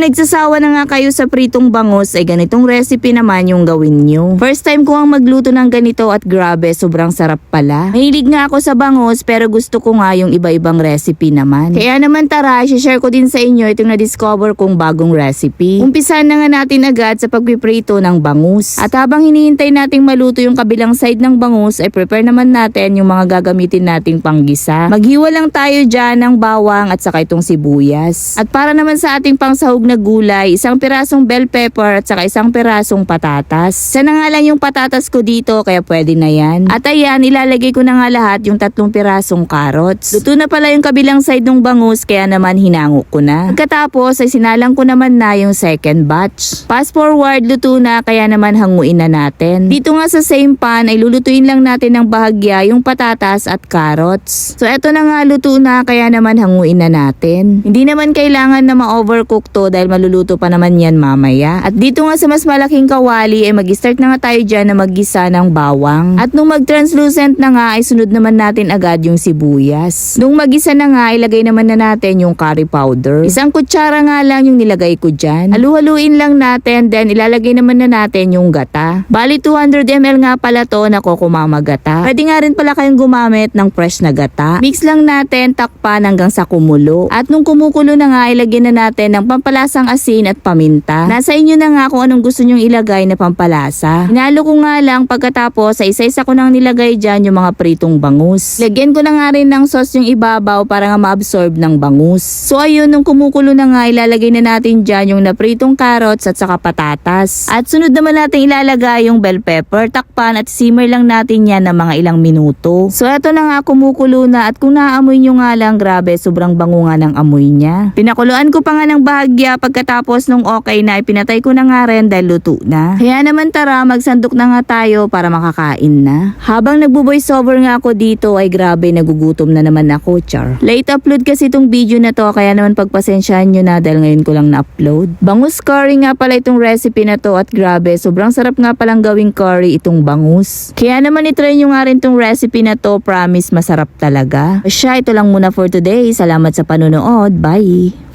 Kung nagsasawa na nga kayo sa pritong bangus ay ganitong recipe naman yung gawin nyo. First time ko ang magluto ng ganito at grabe sobrang sarap pala. Mahilig nga ako sa bangus pero gusto ko nga yung iba-ibang recipe naman. Kaya naman tara, share ko din sa inyo itong na-discover kong bagong recipe. Umpisan na nga natin agad sa pagpiprito ng bangus. At habang hinihintay nating maluto yung kabilang side ng bangus ay prepare naman natin yung mga gagamitin nating panggisa. Maghiwa lang tayo dyan ng bawang at saka itong sibuyas. At para naman sa ating pangsahog na gulay, isang pirasong bell pepper at saka isang pirasong patatas. Sana nga lang yung patatas ko dito kaya pwede na yan. At ayan, ilalagay ko na nga lahat yung tatlong pirasong carrots. Luto na pala yung kabilang side ng bangus kaya naman hinango ko na. Pagkatapos ay sinalang ko naman na yung second batch. Fast forward, luto na kaya naman hanguin na natin. Dito nga sa same pan ay lulutuin lang natin ng bahagya yung patatas at carrots. So eto na nga luto na kaya naman hanguin na natin. Hindi naman kailangan na ma-overcook to dahil maluluto pa naman yan mamaya. At dito nga sa mas malaking kawali ay mag-start na nga tayo dyan na maggisa ng bawang. At nung mag-translucent na nga ay sunod naman natin agad yung sibuyas. Nung magisa na nga ilagay naman na natin yung curry powder. Isang kutsara nga lang yung nilagay ko dyan. Halu-haluin lang natin then ilalagay naman na natin yung gata. Bali 200 ml nga pala to na kokumama gata. Pwede nga rin pala kayong gumamit ng fresh na gata. Mix lang natin takpan hanggang sa kumulo. At nung kumukulo na nga ilagyan na natin ng pampalasang asin at paminta. Nasa inyo na nga kung anong gusto nyong ilagay na pampalasa. Hinalo ko nga lang pagkatapos sa isa-isa ko nang nilagay dyan yung mga pritong bangus. Lagyan ko na nga rin ng sauce yung ibabaw para nga ma-absorb ng bangus. So ayun, nung kumukulo na nga ilalagay na natin dyan yung napritong carrots at saka patatas. At sunod naman natin ilalagay yung bell pepper, takpan at simmer lang natin yan ng mga ilang minuto. So eto na nga kumukulo na at kung naaamoy nyo nga lang grabe sobrang bango nga ng amoy niya. Pinakuluan ko pa nga ng bahagya pagkatapos nung okay na ipinatay ko na nga rin dahil luto na. Kaya naman tara magsandok na nga tayo para makakain na. Habang nagbo-voice over nga ako dito ay grabe nagugutom na naman ako char. Late upload kasi itong video na to kaya naman pagpasensyahan nyo na dahil ngayon ko lang na-upload. Bangus curry nga pala itong recipe na to at grabe sobrang sarap nga palang gawing curry itong bangus. Kaya naman itry nyo nga rin itong recipe na to promise masarap talaga. Siya ito lang muna for today. Salamat sa panonood. Bye!